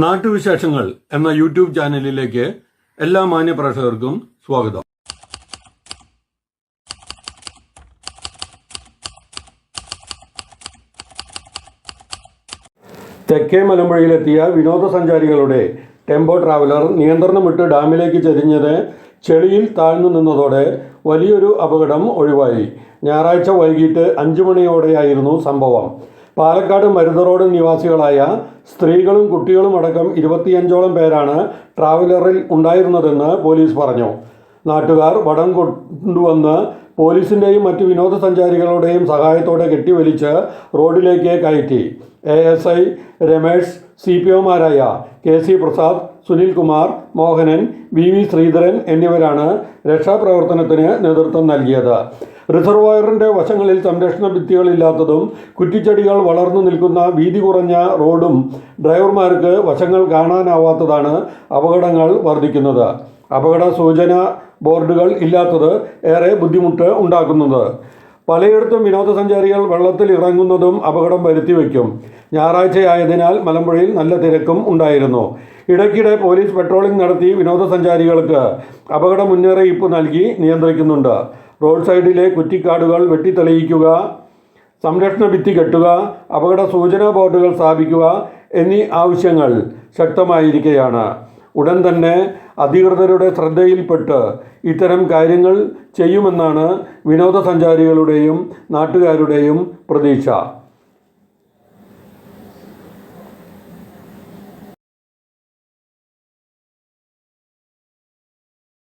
നാട്ടുവിശേഷങ്ങൾ എന്ന യൂട്യൂബ് ചാനലിലേക്ക് എല്ലാ മാന്യപ്രേക്ഷകർക്കും സ്വാഗതം. തെക്കേ മലമ്പുഴയിലെത്തിയ വിനോദസഞ്ചാരികളുടെ ടെമ്പോ ട്രാവലർ നിയന്ത്രണം വിട്ട് ഡാമിലേക്ക് ചെരിഞ്ഞത് ചെളിയിൽ താഴ്ന്നു നിന്നതോടെ വലിയൊരു അപകടം ഒഴിവായി. ഞായറാഴ്ച വൈകിട്ട് അഞ്ചു മണിയോടെയായിരുന്നു സംഭവം. പാലക്കാട് മരുന്ന് റോഡ് നിവാസികളായ സ്ത്രീകളും കുട്ടികളും അടക്കം ഇരുപത്തിയഞ്ചോളം പേരാണ് ട്രാവലറിൽ ഉണ്ടായിരുന്നതെന്ന് പോലീസ് പറഞ്ഞു. നാട്ടുകാർ വടം കൊണ്ടുവന്ന് പോലീസിന്റെയും മറ്റ് വിനോദസഞ്ചാരികളുടെയും സഹായത്തോടെ കെട്ടിവലിച്ച് റോഡിലേക്ക് കയറ്റി. A S I Ramesh C P ഒമാരായ K C Prasad Sunilkumar Mohanan V V Sreedharan എന്നിവരാണ് രക്ഷാപ്രവർത്തനത്തിന് നേതൃത്വം നൽകിയത്. റിസർവോയറിന്റെ വശങ്ങളിൽ സംരക്ഷണ ഭിത്തികളില്ലാത്തതും കുറ്റിച്ചെടികൾ വളർന്നു നിൽക്കുന്ന വീതി കുറഞ്ഞ റോഡും ഡ്രൈവർമാർക്ക് വശങ്ങൾ കാണാനാവാത്തതാണ് അപകടങ്ങൾ വർദ്ധിക്കുന്നത്. അപകട സൂചന ബോർഡുകൾ ഇല്ലാത്തത് ഏറെ ബുദ്ധിമുട്ട് ഉണ്ടാക്കുന്നത്. പലയിടത്തും വിനോദസഞ്ചാരികൾ വെള്ളത്തിൽ ഇറങ്ങുന്നതും അപകടം വരുത്തിവെക്കും. ഞായറാഴ്ചയായതിനാൽ മലമ്പുഴയിൽ നല്ല തിരക്കും ഉണ്ടായിരുന്നു. ഇടയ്ക്കിടെ പോലീസ് പെട്രോളിംഗ് നടത്തി വിനോദസഞ്ചാരികൾക്ക് അപകട മുന്നറിയിപ്പ് നൽകി നിയന്ത്രിക്കുന്നുണ്ട്. റോഡ് സൈഡിലെ കുറ്റിക്കാടുകൾ വെട്ടിത്തെളിയിക്കുക സംരക്ഷണ ഭിത്തി കെട്ടുക അപകട സൂചനാ ബോർഡുകൾ സ്ഥാപിക്കുക എന്നീ ആവശ്യങ്ങൾ ശക്തമായിരിക്കുകയാണ് ഉടൻ തന്നെ അധികൃതരുടെ ശ്രദ്ധയിൽപ്പെട്ട് ഇത്തരം കാര്യങ്ങൾ ചെയ്യുമെന്നാണ് വിനോദസഞ്ചാരികളുടെയും നാട്ടുകാരുടെയും പ്രതീക്ഷ.